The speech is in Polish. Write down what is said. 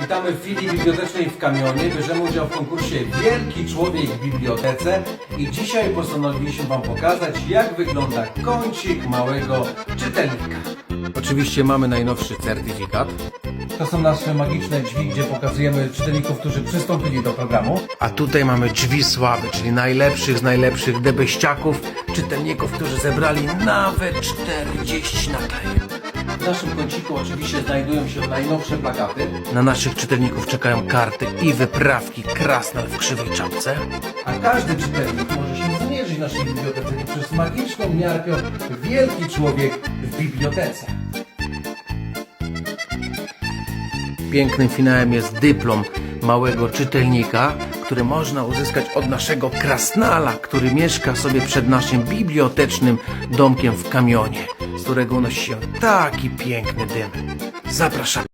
Witamy w filii bibliotecznej w Kamionie. Bierzemy udział w konkursie Wielki Człowiek w Bibliotece i dzisiaj postanowiliśmy Wam pokazać, jak wygląda kącik małego czytelnika. Oczywiście mamy najnowszy certyfikat. To są nasze magiczne drzwi, gdzie pokazujemy czytelników, którzy przystąpili do programu. A tutaj mamy drzwi sławy, czyli najlepszych z najlepszych debeściaków, czytelników, którzy zebrali nawet 40 naklejek. W naszym kąciku oczywiście znajdują się najnowsze plakaty. Na naszych czytelników czekają karty i wyprawki krasnal w krzywej czapce. A każdy czytelnik może się zmierzyć w naszej bibliotece przez magiczną miarkę Wielki Człowiek w Bibliotece. Pięknym finałem jest dyplom małego czytelnika, który można uzyskać od naszego krasnala, który mieszka sobie przed naszym bibliotecznym domkiem w kamionie, którego unosi się taki piękny dym. Zapraszamy.